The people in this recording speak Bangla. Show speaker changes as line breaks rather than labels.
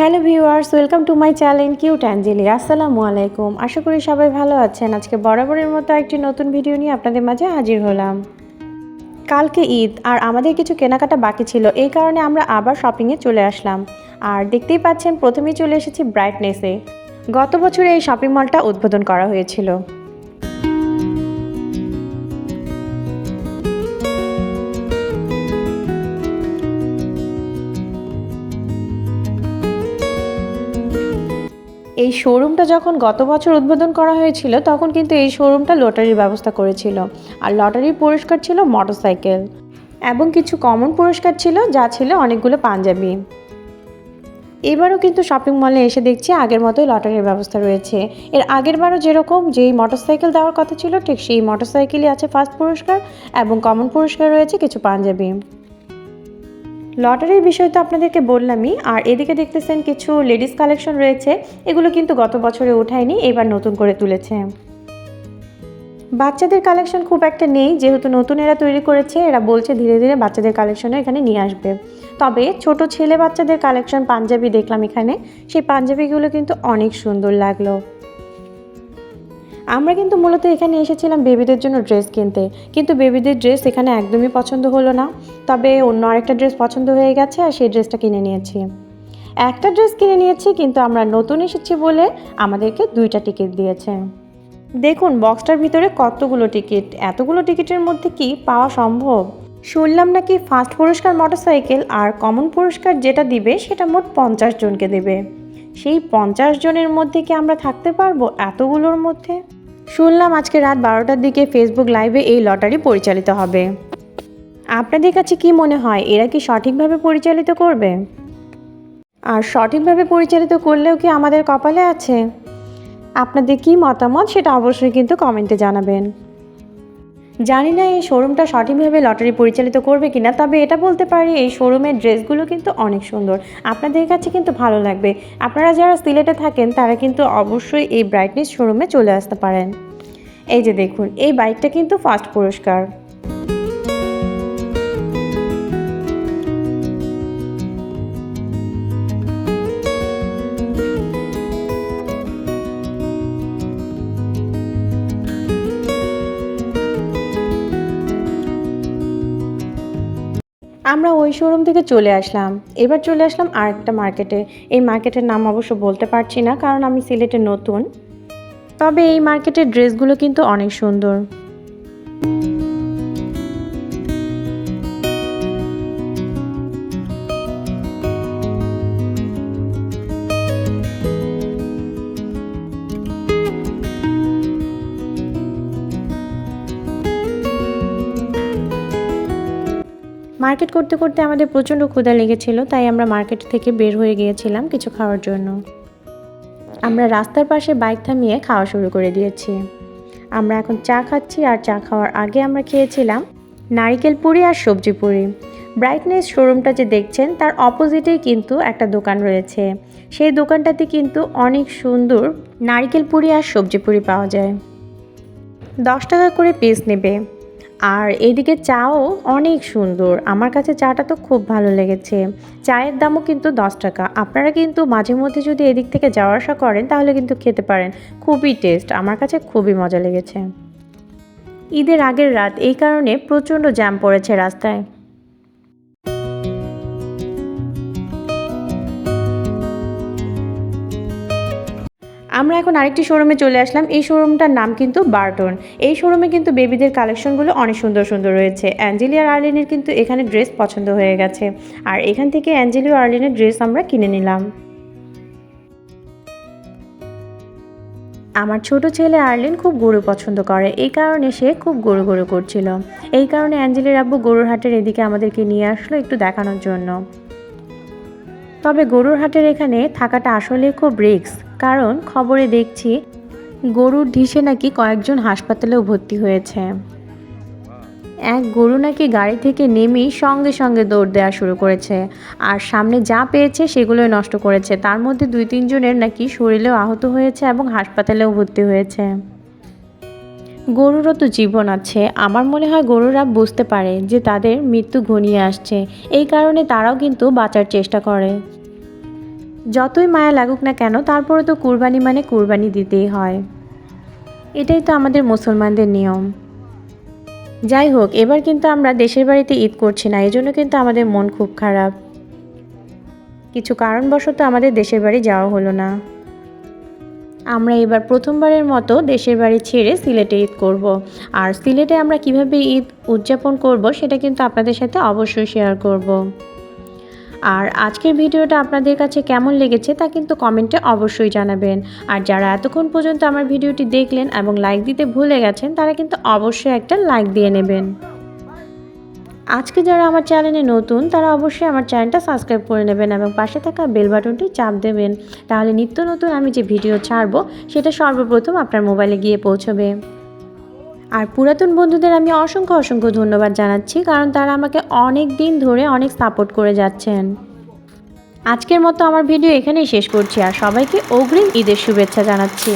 Hello viewers, welcome to my channel cute Angeli. আসসালামু আলাইকুম। আশা করি সবাই ভালো আছেন। আজকে বরাবরের মতো একটি নতুন ভিডিও নিয়ে আপনাদের মাঝে হাজির হলাম। কালকে ঈদ, আর আমাদের কিছু কেনাকাটা বাকি ছিল। এই কারণে আমরা আবার শপিংয়ে চলে আসলাম। আর দেখতেই পাচ্ছেন, প্রথমেই চলে এসেছি ব্রাইটনেসে। গত বছরে এই শপিং মলটা উদ্বোধন করা হয়েছিল। এই শোরুমটা যখন গত বছর উদ্বোধন করা হয়েছিল, তখন কিন্তু এই শোরুমটা লটারির ব্যবস্থা করেছিল। আর লটারির পুরস্কার ছিল মোটরসাইকেল এবং কিছু কমন পুরস্কার ছিল, যা ছিল অনেকগুলো পাঞ্জাবি। এবারও কিন্তু শপিং মলে এসে দেখছি আগের মতোই লটারির ব্যবস্থা রয়েছে। এর আগের বারও যেরকম যেই মোটরসাইকেল দেওয়ার কথা ছিল, ঠিক সেই মোটরসাইকেলই আছে ফার্স্ট পুরস্কার এবং কমন পুরস্কার রয়েছে কিছু পাঞ্জাবি। লটারির বিষয় তো আপনাদেরকে বললামই, আর এদিকে দেখতেছেন কিছু লেডিস কালেকশন রয়েছে, এগুলো কিন্তু গত বছরে ওঠায়নি এবার নতুন করে তুলেছে। বাচ্চাদের কালেকশন খুব একটা নেই, যেহেতু নতুন এরা তৈরি করেছে, এরা বলছে ধীরে ধীরে বাচ্চাদের কালেকশনও এখানে নিয়ে আসবে। তবে ছোট ছেলে বাচ্চাদের কালেকশন পাঞ্জাবি দেখলাম এখানে, সেই পাঞ্জাবিগুলো কিন্তু অনেক সুন্দর লাগল। আমরা কিন্তু মূলত এখানে এসেছিলাম বেবিদের জন্য ড্রেস কিনতে। কিন্তু বেবিদের ড্রেস এখানে একদমই পছন্দ হলো না। তবে অন্য আরেকটা ড্রেস পছন্দ হয়ে গেছে আর সেই ড্রেসটা কিনে নিয়েছি। একটা ড্রেস কিনে নিয়েছি, কিন্তু আমরা নতুন এসেছি বলে আমাদেরকে দুইটা টিকিট দিয়েছে। দেখুন বক্সটার ভিতরে কতগুলো টিকিট এতগুলো টিকিটের মধ্যে কি পাওয়া সম্ভব? শুনলাম নাকি ফার্স্ট পুরস্কার মোটরসাইকেল আর কমন পুরস্কার যেটা দিবে সেটা মোট পঞ্চাশ জনকে দেবে। সেই পঞ্চাশ জনের মধ্যে কি আমরা থাকতে পারব এতগুলোর মধ্যে? শুনলাম আজকে রাত বারোটার দিকে ফেসবুক লাইভে এই লটারি পরিচালিত হবে। আপনাদের কাছে কি মনে হয়, এরা কি সঠিকভাবে পরিচালিত করবে? আর সঠিকভাবে পরিচালিত করলেও কি আমাদের কপালে আছে? আপনাদের কি মতামত সেটা অবশ্যই কিন্তু কমেন্টে জানাবেন। জানি না এই শোরুমটা সঠিকভাবে লটারি পরিচালিত করবে কিনা, তবে এটা বলতে পারি এই শোরুমের ড্রেসগুলো কিন্তু অনেক সুন্দর। আপনাদের কাছে কিন্তু ভালো লাগবে। আপনারা যারা সিলেটে থাকেন, তারা কিন্তু অবশ্যই এই ব্রাইটনেস শোরুমে চলে আসতে পারেন। এই যে দেখুন, এই বাইকটা কিন্তু ফার্স্ট পুরস্কার। আমরা ওই শোরুম থেকে চলে আসলাম। এবার চলে আসলাম আর একটা মার্কেটে এই মার্কেটের নাম অবশ্য বলতে পারছি না, কারণ আমি সিলেটে নতুন। তবে এই মার্কেটের ড্রেসগুলো কিন্তু অনেক সুন্দর। মার্কেট করতে করতে আমাদের প্রচণ্ড ক্ষুধা লেগেছিল, তাই আমরা মার্কেট থেকে বের হয়ে গিয়েছিলাম কিছু খাওয়ার জন্য। আমরা রাস্তার পাশে বাইক থামিয়ে খাওয়া শুরু করে দিয়েছি। আমরা এখন চা খাচ্ছি আর চা খাওয়ার আগে আমরা খেয়েছিলাম নারিকেল পুরি আর সবজি পুরি। ব্রাইটনেস শোরুমটা যে দেখছেন, তার অপোজিটেই কিন্তু একটা দোকান রয়েছে। সেই দোকানটাতে কিন্তু অনেক সুন্দর নারিকেল পুরি আর সবজি পুরি পাওয়া যায়। দশ টাকা করে পিস নেবে। আর এদিকে চাও অনেক সুন্দর। আমার কাছে চাটা তো খুব ভালো লেগেছে। চায়ের দামও কিন্তু দশ টাকা। আপনারা কিন্তু মাঝে মধ্যে যদি এদিক থেকে যাওয়া আসা করেন, তাহলে কিন্তু খেতে পারেন। খুবই টেস্ট আমার কাছে খুবই মজা লেগেছে। ঈদের আগের রাত এই কারণে প্রচণ্ড জ্যাম পড়েছে রাস্তায়। আমরা এখন আরেকটি শোরুমে চলে আসলাম। এই শোরুমটার নাম কিন্তু বার্টন এই শোরুমে কিন্তু বেবিদের কালেকশনগুলো অনেক সুন্দর সুন্দর রয়েছে। অ্যাঞ্জেলি আর আর্লিনের কিন্তু এখানে ড্রেস পছন্দ হয়ে গেছে। আর এখান থেকে অ্যাঞ্জেলি আর্লিনের ড্রেস আমরা কিনে নিলাম। আমার ছোট ছেলে আর্লিন খুব গরু পছন্দ করে। এই কারণে সে খুব গরু গরু করছিল। এই কারণে অ্যাঞ্জেলির আব্বু গরুর হাটের এদিকে আমাদেরকে নিয়ে আসলো একটু দেখানোর জন্য। তবে গরুর হাটের এখানে থাকাটা আসলে খুব রিস্ক কারণ খবরে দেখছি গরুর ঢিসে নাকি কয়েকজন হাসপাতালেও ভর্তি হয়েছে। এক গরু নাকি গাড়ি থেকে নেমেই সঙ্গে সঙ্গে দৌড় দেওয়া শুরু করেছে। আর সামনে যা পেয়েছে সেগুলোই নষ্ট করেছে। তার মধ্যে দুই তিনজনের নাকি শরীরেও আহত হয়েছে এবং হাসপাতালেও ভর্তি হয়েছে। গরুরও তো জীবন আছে। আমার মনে হয় গরুরা বুঝতে পারে যে তাদের মৃত্যু ঘনিয়ে আসছে। এই কারণে তারাও কিন্তু বাঁচার চেষ্টা করে। যতই মায়া লাগুক না কেন তারপরে তো কুরবানি মানে কুরবানি দিতেই হয় এটাই তো আমাদের মুসলমানদের নিয়ম যাই হোক, এবার কিন্তু আমরা দেশের বাড়িতে ঈদ করছি না এই জন্য কিন্তু আমাদের মন খুব খারাপ কিছু কারণবশত আমাদের দেশের বাড়ি যাওয়া হলো না আমরা এবার প্রথমবারের মতো দেশের বাড়ি ছেড়ে সিলেটে ঈদ করব। আর সিলেটে আমরা কীভাবে ঈদ উদযাপন করব, সেটা কিন্তু আপনাদের সাথে অবশ্যই শেয়ার করব। আর আজকের ভিডিওটা আপনাদের কাছে কেমন লেগেছে তা কিন্তু কমেন্টে অবশ্যই জানাবেন। আর যারা এতক্ষণ পর্যন্ত আমার ভিডিওটি দেখলেন এবং লাইক দিতে ভুলে গেছেন, তারা কিন্তু অবশ্যই একটা লাইক দিয়ে নেবেন। আজকে যারা আমার চ্যানেলে নতুন, তারা অবশ্যই আমার চ্যানেলটা সাবস্ক্রাইব করে নেবেন এবং পাশে থাকা বেল বাটনটি চাপ দেবেন। তাহলে নিত্য নতুন আমি যে ভিডিও ছাড়বো, সেটা সর্বপ্রথম আপনার মোবাইলে গিয়ে পৌঁছবে। আর পুরাতন বন্ধুদের আমি অসংখ্য অসংখ্য ধন্যবাদ জানাচ্ছি, কারণ তারা আমাকে অনেক দিন ধরে অনেক সাপোর্ট করে যাচ্ছেন। আজকের মতো আমার ভিডিও এখানেই শেষ করছি, আর সবাইকে অগ্রিম ঈদের শুভেচ্ছা জানাচ্ছি।